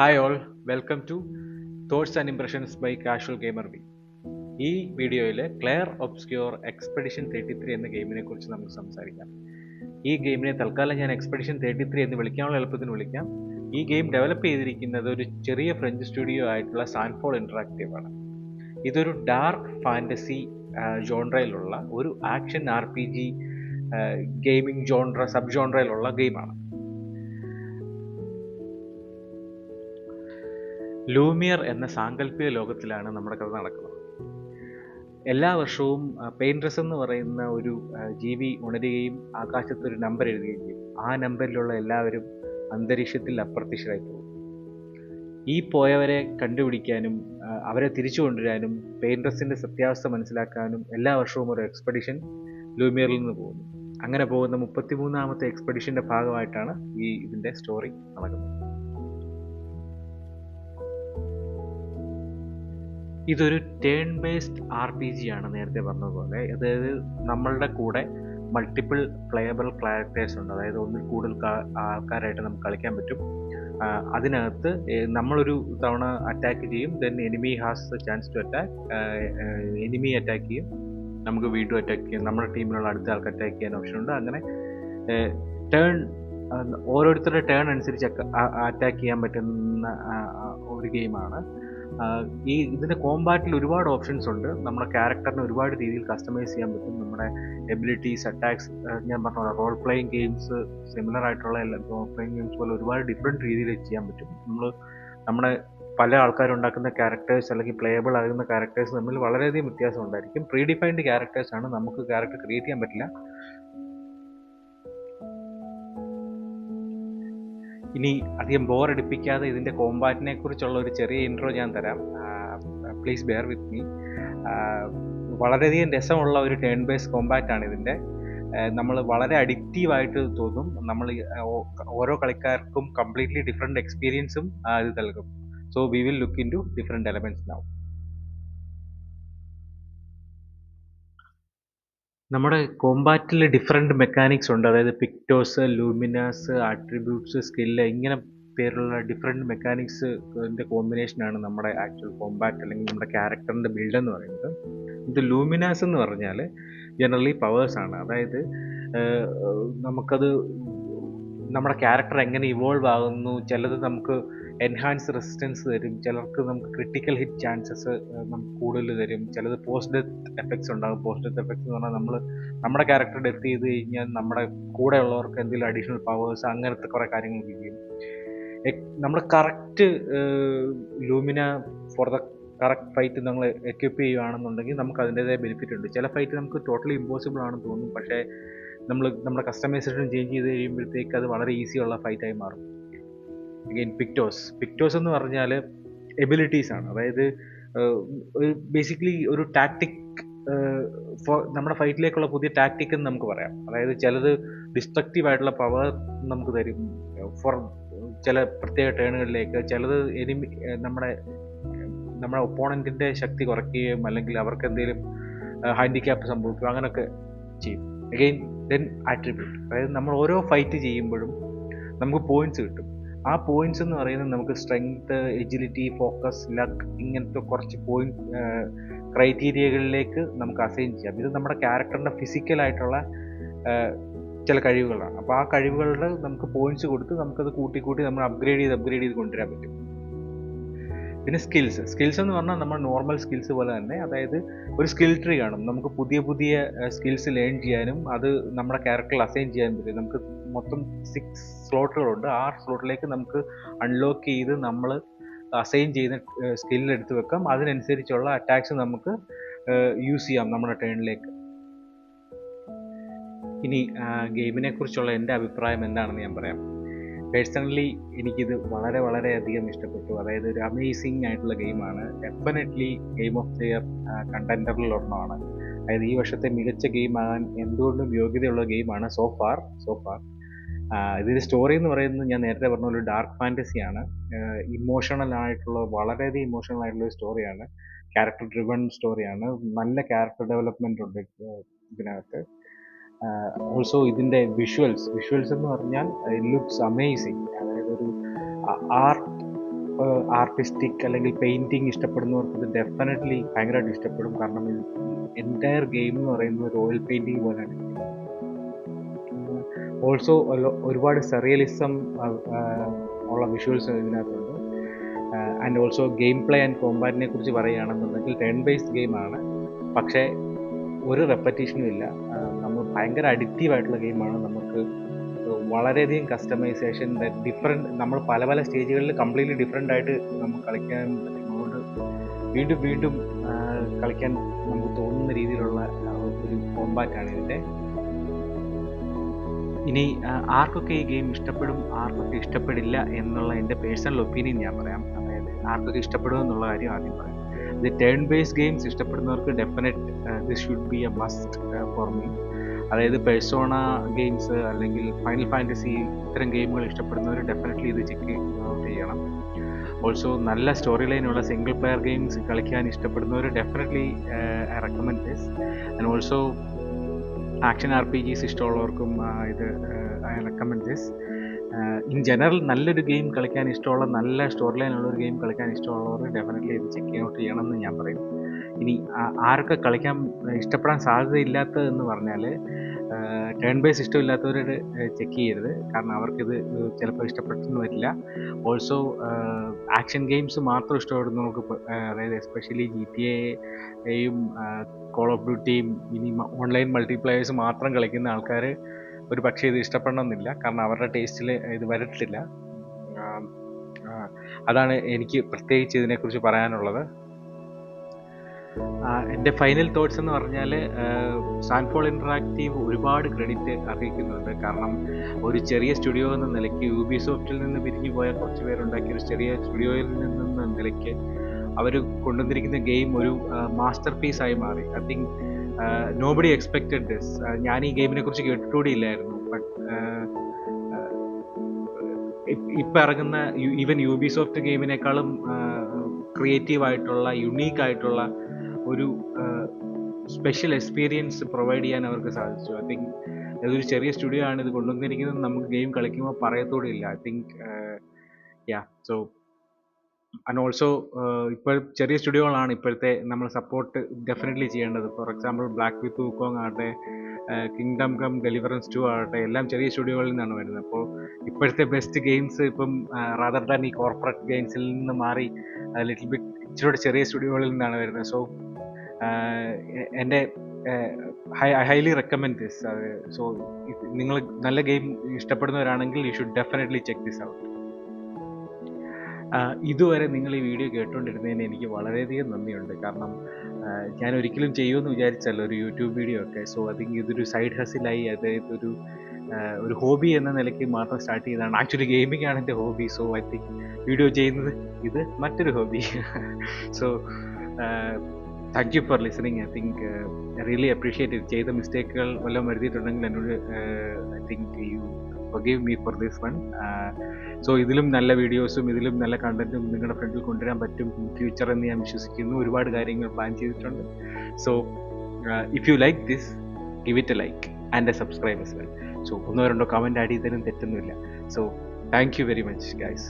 Hi all welcome to thoughts and impressions by casual gamer B ഈ വീഡിയോയിൽ Clair Obscur Expedition thirty three എന്ന ഗെയിമിനെ കുറിച്ച് നമുക്ക് സംസാരിക്കാം. ഈ ഗെയിമിനെ തൽക്കാലം ഞാൻ എക്സ്പെഡിഷൻ തേർട്ടി ത്രീ എന്ന് വിളിക്കാനുള്ള എളുപ്പത്തിന് വിളിക്കാം. ഈ ഗെയിം ഡെവലപ്പ് ചെയ്തിരിക്കുന്നത് ഒരു ചെറിയ ഫ്രഞ്ച് സ്റ്റുഡിയോ ആയിട്ടുള്ള സാൻഫോൾ ഇൻട്രാക്റ്റീവ് ആണ്. ഇതൊരു ഡാർക്ക് ഫാന്റസി ജോൺറയിലുള്ള ഒരു action R P G gaming genre sub ജോൺറയിലുള്ള ഗെയിമാണ് ലൂമിയർ എന്ന സാങ്കല്പിക ലോകത്തിലാണ് നമ്മുടെ കഥ നടക്കുന്നത്. എല്ലാ വർഷവും പെയിൻട്രസ് എന്ന് പറയുന്ന ഒരു ജീവി ഉണരുകയും ആകാശത്ത് ഒരു നമ്പർ എഴുതുകയും ചെയ്യും. ആ നമ്പറിലുള്ള എല്ലാവരും അന്തരീക്ഷത്തിൽ അപ്രത്യക്ഷരായി പോകും. ഈ പോയവരെ കണ്ടുപിടിക്കാനും അവരെ തിരിച്ചു കൊണ്ടുവരാനും പെയിൻട്രസിന്റെ സത്യാവസ്ഥ മനസ്സിലാക്കാനും എല്ലാ വർഷവും ഒരു എക്സ്പെഡിഷൻ ലൂമിയറിൽ നിന്ന് പോകുന്നു. അങ്ങനെ പോകുന്ന മുപ്പത്തിമൂന്നാമത്തെ എക്സ്പെഡിഷന്റെ ഭാഗമായിട്ടാണ് ഈ ഇതിന്റെ സ്റ്റോറി നടക്കുന്നത്. ഇതൊരു turn based R P G ആണ് നേരത്തെ പറഞ്ഞതുപോലെ. അതായത് നമ്മളുടെ കൂടെ മൾട്ടിപ്പിൾ പ്ലേയബിൾ ക്യാരക്ടേഴ്സ് ഉണ്ട്. അതായത് ഒന്നിൽ കൂടുതൽ ആൾക്കാരായിട്ട് നമുക്ക് കളിക്കാൻ പറ്റും. അതിനകത്ത് നമ്മളൊരു തവണ അറ്റാക്ക് ചെയ്യും then enemy has chance to attack enemy attack ചെയ്യും. നമുക്ക് വീണ്ടും അറ്റാക്ക് ചെയ്യാം. നമ്മുടെ ടീമിലുള്ള അടുത്ത ആൾക്ക് അറ്റാക്ക് ചെയ്യാൻ ഓപ്ഷൻ ഉണ്ട്. അങ്ങനെ ടേൺ ഓരോരുത്തരുടെ ടേൺ അനുസരിച്ച് അറ്റാക്ക് ചെയ്യാൻ പറ്റുന്ന ഒരു ഗെയിമാണ് ഈ ഇതിന്റെ കോമ്പാറ്റിൽ ഒരുപാട് ഓപ്ഷൻസ് ഉണ്ട്. നമ്മുടെ ക്യാരക്ടറിനെ ഒരുപാട് രീതിയിൽ കസ്റ്റമൈസ് ചെയ്യാൻ പറ്റും. നമ്മുടെ എബിലിറ്റീസ് അറ്റാക്സ് ഞാൻ പറഞ്ഞ റോൾ പ്ലേയിങ് ഗെയിംസ് സിമിലർ ആയിട്ടുള്ള റോൾ പ്ലേയിങ് ഗെയിംസ് പോലെ ഒരുപാട് ഡിഫറെന്റ് രീതിയിൽ ചെയ്യാൻ പറ്റും. നമ്മൾ നമ്മുടെ പല ആൾക്കാരുണ്ടാക്കുന്ന ക്യാരക്ടേഴ്സ് അല്ലെങ്കിൽ പ്ലേയബിൾ ആകുന്ന ക്യാരക്ടേഴ്സ് തമ്മിൽ വളരെയധികം വ്യത്യാസം ഉണ്ടായിരിക്കും. പ്രീഡിഫൈൻഡ് ക്യാരക്ടേഴ്സ് ആണ് നമുക്ക് ക്യാരക്ടർ ക്രിയേറ്റ് ചെയ്യാൻ പറ്റില്ല. ഇനി അധികം ബോറടിപ്പിക്കാതെ ഇതിന്റെ കോമ്പാറ്റിനെ കുറിച്ചുള്ള ഒരു ചെറിയ ഇൻട്രോ ഞാൻ തരാം. പ്ലീസ് ബെയർ വിത്ത് മീ വളരെയധികം രസമുള്ള ഒരു ടേൺ ബേസ് കോമ്പാറ്റ് ആണ് ഇതിന്റെ. നമ്മൾ വളരെ അഡിക്റ്റീവായിട്ട് തോന്നും. നമ്മൾ ഓരോ കളിക്കാർക്കും കംപ്ലീറ്റ്ലി ഡിഫറെന്റ് എക്സ്പീരിയൻസും ഇത് നൽകും. So we will look into different elements now നമ്മുടെ കോമ്പാറ്റിൽ ഡിഫറെന്റ് മെക്കാനിക്സ് ഉണ്ട്. അതായത് പിക്ടോസ് ലൂമിനാസ് ആട്രിബ്യൂട്ട്സ് സ്കില്ല് ഇങ്ങനെ പേരുള്ള ഡിഫറെന്റ് മെക്കാനിക്സ് ഇതിന്റെ കോമ്പിനേഷനാണ് നമ്മുടെ ആക്ച്വൽ കോമ്പാറ്റ് അല്ലെങ്കിൽ നമ്മുടെ ക്യാരക്ടറിന്റെ ബിൽഡ് എന്ന് പറയുന്നത്. ഇത് ലൂമിനാസ് എന്ന് പറഞ്ഞാൽ ജനറലി പവേഴ്സാണ് അതായത് നമുക്കത് നമ്മുടെ ക്യാരക്ടർ എങ്ങനെ ഇവോൾവ് ആകുന്നു ചിലത് നമുക്ക് എൻഹാൻസ് റെസിസ്റ്റൻസ് തരും ചിലർക്ക് നമുക്ക് ക്രിട്ടിക്കൽ ഹിറ്റ് ചാൻസസ് നമുക്ക് കൂടുതൽ തരും. ചിലത് പോസ്റ്റ് ഡെത്ത് എഫക്ട്സ് ഉണ്ടാകും. പോസ്റ്റ് ഡെത്ത് എഫക്ട്സ് എന്ന് പറഞ്ഞാൽ നമ്മൾ നമ്മുടെ ക്യാരക്ടർ ഡെത്ത് ചെയ്ത് കഴിഞ്ഞാൽ നമ്മുടെ കൂടെ ഉള്ളവർക്ക് എന്തെങ്കിലും അഡീഷണൽ പവേഴ്സ് അങ്ങനത്തെ കുറേ കാര്യങ്ങൾ ചെയ്യും നമ്മൾ correct Lumina for the correct fight നമ്മൾ എക്യുപ്പ് ചെയ്യുകയാണെന്നുണ്ടെങ്കിൽ നമുക്ക് അതിന്റെതായ ബെനിഫിറ്റ് ഉണ്ട്. ചില ഫൈറ്റ് നമുക്ക് ടോട്ടലി ഇമ്പോസിബിൾ ആണെന്ന് തോന്നും. പക്ഷേ നമ്മൾ നമ്മുടെ കസ്റ്റമൈസേഷൻ ചേഞ്ച് ചെയ്ത് കഴിയുമ്പോഴത്തേക്ക് അത് വളരെ ഈസിയുള്ള ഫൈറ്റായി മാറും. അഗെയിൻ പിക്ടോസ് പിക്ടോസ് എന്ന് പറഞ്ഞാൽ എബിലിറ്റീസ് ആണ്. അതായത് ബേസിക്കലി ഒരു ടാക്ടിക് നമ്മുടെ ഫൈറ്റിലേക്കുള്ള പുതിയ ടാക്ടിക് എന്ന് നമുക്ക് പറയാം. അതായത് ചിലത് ഡിസ്ട്രക്റ്റീവ് ആയിട്ടുള്ള പവർ നമുക്ക് തരും. ഫോർ ചില പ്രത്യേക ടേണുകളിലേക്ക് ചിലത് എനിമി നമ്മുടെ നമ്മുടെ ഒപ്പോണന്റിന്റെ ശക്തി കുറയ്ക്കുകയും അല്ലെങ്കിൽ അവർക്ക് എന്തെങ്കിലും ഹാൻഡിക്യാപ്പ് സംഭവിക്കുകയും അങ്ങനെയൊക്കെ ചെയ്യും. അഗെയിൻ ദെൻ ആട്രിബ്യൂട്ട് അതായത് നമ്മൾ ഓരോ ഫൈറ്റ് ചെയ്യുമ്പോഴും നമുക്ക് പോയിന്റ്സ് കിട്ടും. ആ പോയിന്റ്സ് എന്ന് പറയുന്നത് നമുക്ക് സ്ട്രെങ്ത് എജിലിറ്റി ഫോക്കസ് ലക്ക് ഇങ്ങനത്തെ കുറച്ച് പോയിന്റ് ക്രൈറ്റീരിയകളിലേക്ക് നമുക്ക് അസൈൻ ചെയ്യാം. ഇത് നമ്മുടെ ക്യാരക്ടറിന്റെ ഫിസിക്കലായിട്ടുള്ള ചില കഴിവുകളാണ്. അപ്പോൾ ആ കഴിവുകളുടെ നമുക്ക് പോയിന്റ്സ് കൊടുത്ത് നമുക്കത് കൂട്ടി കൂട്ടി നമ്മൾ അപ്ഗ്രേഡ് ചെയ്ത് അപ്ഗ്രേഡ് ചെയ്ത് കൊണ്ടുവരാൻ പറ്റും. പിന്നെ സ്കിൽസ് സ്കിൽസ് എന്ന് പറഞ്ഞാൽ നമ്മൾ നോർമൽ സ്കിൽസ് പോലെ തന്നെ അതായത് ഒരു സ്കിൽ ട്രീ കാണും. നമുക്ക് പുതിയ പുതിയ സ്കിൽസ് ലേൺ ചെയ്യാനും അത് നമ്മുടെ ക്യാരക്ടറിൽ അസൈൻ ചെയ്യാൻ പറ്റും. നമുക്ക് മൊത്തം സിക്സ് സ്ലോട്ടുകളുണ്ട് ആ സ്ലോട്ടിലേക്ക് നമുക്ക് അൺലോക്ക് ചെയ്ത് നമ്മൾ അസൈൻ ചെയ്യുന്ന സ്കില്ലിൽ എടുത്ത് വെക്കാം. അതിനനുസരിച്ചുള്ള അറ്റാക്സ് നമുക്ക് യൂസ് ചെയ്യാം നമ്മുടെ ടേണിലേക്ക് ഇനി ഗെയിമിനെ കുറിച്ചുള്ള എന്റെ അഭിപ്രായം എന്താണെന്ന് ഞാൻ പറയാം. പേഴ്സണലി എനിക്കിത് വളരെ വളരെ അധികം ഇഷ്ടപ്പെട്ടു. അതായത് ഒരു അമേസിംഗ് ആയിട്ടുള്ള ഗെയിമാണ് definitely game of the year കണ്ടന്ററിൽ ഒരെണ്ണമാണ്. അതായത് ഈ വർഷത്തെ മികച്ച ഗെയിം ആകാൻ എന്തുകൊണ്ടും യോഗ്യതയുള്ള ഗെയിമാണ് സോ ഫാർ സോ ഫാർ ഇതിന്റെ സ്റ്റോറി എന്ന് പറയുന്നത് ഞാൻ നേരത്തെ പറഞ്ഞ ഒരു ഡാർക്ക് ഫാന്റസിയാണ് ഇമോഷണൽ ആയിട്ടുള്ള വളരെയധികം ഇമോഷണൽ ആയിട്ടുള്ള ഒരു സ്റ്റോറിയാണ് ക്യാരക്ടർ ഡ്രിവൺ സ്റ്റോറിയാണ് നല്ല ക്യാരക്ടർ ഡെവലപ്മെന്റ് ഉണ്ട് ഇതിനകത്ത്. ഓൾസോ ഇതിന്റെ വിഷ്വൽസ് വിഷ്വൽസ് എന്ന് പറഞ്ഞാൽ ഇറ്റ് ലുക്സ് അമേസിങ് അതായത് ഒരു ആർട്ട് ആർട്ടിസ്റ്റിക് അല്ലെങ്കിൽ പെയിന്റിങ് ഇഷ്ടപ്പെടുന്നവർക്ക് ഇത് ഡെഫിനറ്റ്ലി ഭയങ്കരമായിട്ട് ഇഷ്ടപ്പെടും. കാരണം ഇത് എന്റയർ ഗെയിം എന്ന് പറയുന്നത് ഒരു ഓയിൽ പെയിന്റിങ് പോലെയാണ്. ഓൾസോ ഒരുപാട് സെറിയലിസം ഉള്ള വിഷ്വൽസ് ഇതിനകത്തുണ്ട്. And also game play and കോമ്പാറ്റിനെ കുറിച്ച് പറയുകയാണെന്നുണ്ടെങ്കിൽ ടേൺ ബേസ്ഡ് ഗെയിമാണ് പക്ഷേ ഒരു റെപ്പറ്റീഷനും ഇല്ല. ഭയങ്കര അഡിക്റ്റീവ് ആയിട്ടുള്ള ഗെയിമാണ് നമുക്ക് വളരെയധികം കസ്റ്റമൈസേഷൻ ഡിഫറെന്റ് നമ്മൾ പല പല സ്റ്റേജുകളിൽ കംപ്ലീറ്റ്ലി ഡിഫറെന്റ് ആയിട്ട് നമുക്ക് കളിക്കാൻ പറ്റും. അതുകൊണ്ട് വീണ്ടും വീണ്ടും കളിക്കാൻ നമുക്ക് തോന്നുന്ന രീതിയിലുള്ള ഒരു ഒരു കോമ്പാറ്റാണ് ഇതിന്റെ ഇനി ആർക്കൊക്കെ ഈ ഗെയിം ഇഷ്ടപ്പെടും ആർക്കൊക്കെ ഇഷ്ടപ്പെടില്ല എന്നുള്ള എന്റെ പേഴ്സണൽ ഒപ്പീനിയൻ ഞാൻ പറയാം. അതായത് ആർക്കൊക്കെ ഇഷ്ടപ്പെടും എന്നുള്ള കാര്യം ആദ്യം പറയാം. ഇത് ടേൺ ബേസ് ഗെയിംസ് ഇഷ്ടപ്പെടുന്നവർക്ക് definite this should be a must for me അതായത് പേഴ്സോണ ഗെയിംസ് അല്ലെങ്കിൽ ഫൈനൽ ഫാന്റസി ഇത്തരം ഗെയിമുകൾ ഇഷ്ടപ്പെടുന്നവർ ഡെഫിനറ്റ്ലി ഇത് ചെക്ക് ഔട്ട് ചെയ്യണം. ഓൾസോ നല്ല സ്റ്റോറി ലൈനുള്ള സിംഗിൾ പ്ലെയർ ഗെയിംസ് കളിക്കാൻ ഇഷ്ടപ്പെടുന്നവർ definitely I recommend this and also action R P Gs ഇഷ്ടമുള്ളവർക്കും ഇത് I recommend this in general നല്ലൊരു ഗെയിം കളിക്കാൻ ഇഷ്ടമുള്ള നല്ല സ്റ്റോറി ലൈനുള്ള ഒരു ഗെയിം കളിക്കാൻ ഇഷ്ടമുള്ളവർ ഡെഫിനറ്റ്ലി ഇത് ചെക്ക് ഔട്ട് ചെയ്യണം എന്ന് ഞാൻ പറയും. ഇനി ആരൊക്കെ കളിക്കാൻ ഇഷ്ടപ്പെടാൻ സാധ്യതയില്ലാത്തതെന്ന് പറഞ്ഞാൽ ടേൺ ബേസ് ഇഷ്ടമില്ലാത്തവർ ചെക്ക് ചെയ്യരുത്. കാരണം അവർക്കിത് ചിലപ്പോൾ ഇഷ്ടപ്പെട്ടെന്ന് വരില്ല. ഓൾസോ ആക്ഷൻ ഗെയിംസ് മാത്രം ഇഷ്ടപ്പെടുന്നവർക്ക് അതായത് എസ്പെഷ്യലി ജി ടി എയും കോൾ ഓഫ് ഡ്യൂട്ടിയും ഇനി ഓൺലൈൻ മൾട്ടിപ്ലയേഴ്സ് മാത്രം കളിക്കുന്ന ആൾക്കാർ ഒരു പക്ഷേ ഇത് ഇഷ്ടപ്പെടണമെന്നില്ല. കാരണം അവരുടെ ടേസ്റ്റിൽ ഇത് വരട്ടില്ല. അതാണ് എനിക്ക് പ്രത്യേകിച്ച് ഇതിനെക്കുറിച്ച് പറയാനുള്ളത്. എന്റെ ഫൈനൽ തോട്ട്സ് എന്ന് പറഞ്ഞാൽ സാൻഫോൾ ഇൻട്രാക്റ്റീവ് ഒരുപാട് ക്രെഡിറ്റ് അർഹിക്കുന്നുണ്ട്. കാരണം ഒരു ചെറിയ സ്റ്റുഡിയോ എന്ന നിലയ്ക്ക് യൂബി സോഫ്റ്റിൽ നിന്ന് പിരിഞ്ഞു പോയ കുറച്ച് പേരുണ്ടാക്കിയ ഒരു ചെറിയ സ്റ്റുഡിയോയിൽ നിന്നെന്ന നിലയ്ക്ക് അവർ കൊണ്ടുവന്നിരിക്കുന്ന ഗെയിം ഒരു മാസ്റ്റർ പീസായി മാറി. I think nobody expected this ഞാൻ ഈ ഗെയിമിനെ കുറിച്ച് കേട്ടുകൂടിയില്ലായിരുന്നു ബട്ട് ഇപ്പം ഇറങ്ങുന്ന ഈവൻ യൂബി സോഫ്റ്റ് ഗെയിമിനേക്കാളും ക്രിയേറ്റീവ് ആയിട്ടുള്ള യുണീക്ക് ആയിട്ടുള്ള ഒരു സ്പെഷ്യൽ എക്സ്പീരിയൻസ് പ്രൊവൈഡ് ചെയ്യാൻ അവർക്ക് സാധിച്ചു. ഐ തിങ്ക് അതൊരു ചെറിയ സ്റ്റുഡിയോ ആണ് ഇത് കൊണ്ടുവന്നിരിക്കുന്നത്. നമുക്ക് ഗെയിം കളിക്കുമ്പോൾ പറയത്തോടെ ഇല്ല. I think ya so and also ഇപ്പോൾ ചെറിയ സ്റ്റുഡിയോകളാണ് ഇപ്പോഴത്തെ നമ്മൾ സപ്പോർട്ട് ഡെഫിനറ്റ്ലി ചെയ്യേണ്ടത്. For example Black Myth Wukong ആകട്ടെ കിങ്ഡം കം ഡെലിവറൻസ് ടു ആകട്ടെ എല്ലാം ചെറിയ സ്റ്റുഡിയോകളിൽ നിന്നാണ് വരുന്നത്. അപ്പോൾ ഇപ്പോഴത്തെ ബെസ്റ്റ് ഗെയിംസ് ഇപ്പം റാദർ ദാൻ ഈ കോർപ്പറേറ്റ് ഗെയിംസിൽ നിന്ന് മാറി ലിറ്റിൽ ബിറ്റ് ഇച്ചിരി ചെറിയ സ്റ്റുഡിയോകളിൽ നിന്നാണ് വരുന്നത്. സോ എന്റെ I highly recommend this. So നിങ്ങൾ നല്ല game ഇഷ്ടപ്പെടുന്നവരാണെങ്കിൽ you should definitely check this out. ഇതുവരെ നിങ്ങൾ ഈ വീഡിയോ കേട്ടുകൊണ്ടിരുന്നതിന് എനിക്ക് വളരെയധികം നന്ദിയുണ്ട്. കാരണം ഞാൻ ഒരിക്കലും ചെയ്യുമെന്ന് വിചാരിച്ചല്ലോ ഒരു യൂട്യൂബ് വീഡിയോ ഒക്കെ. സോ അതിങ് ഇതൊരു സൈഡ് ഹസിലായി അതായത് ഒരു ഒരു ഹോബി എന്ന നിലയ്ക്ക് മാത്രം സ്റ്റാർട്ട് ചെയ്തതാണ് ആക്ച്വലി ഗെയിമിംഗ് ആണ് എന്റെ hobby. So I think video ചെയ്യുന്നത് ഇത് മറ്റൊരു hobby. So thank you for listening I think I really appreciate ചെയ്ത മിസ്റ്റേക്കുകൾ വല്ലതും വരുത്തിയിട്ടുണ്ടെങ്കിൽ എന്നോട് I think you give me for this one so ഇതിലും നല്ല വീഡിയോസും ഇതിലും നല്ല കണ്ടന്റും നിങ്ങളുടെ ഫ്രണ്ടിൽ കൊണ്ടുവരാൻ പറ്റും ഫ്യൂച്ചർ എന്ന് ഞാൻ വിശ്വസിക്കുന്നു. ഒരുപാട് കാര്യങ്ങൾ പ്ലാൻ ചെയ്തിട്ടുണ്ട്. So if you like this give it a like and a subscribe as well so ഒന്നോ രണ്ടോ കമന്റ് ആഡ് ചെയ്തതിനും തെറ്റൊന്നുമില്ല. So thank you very much guys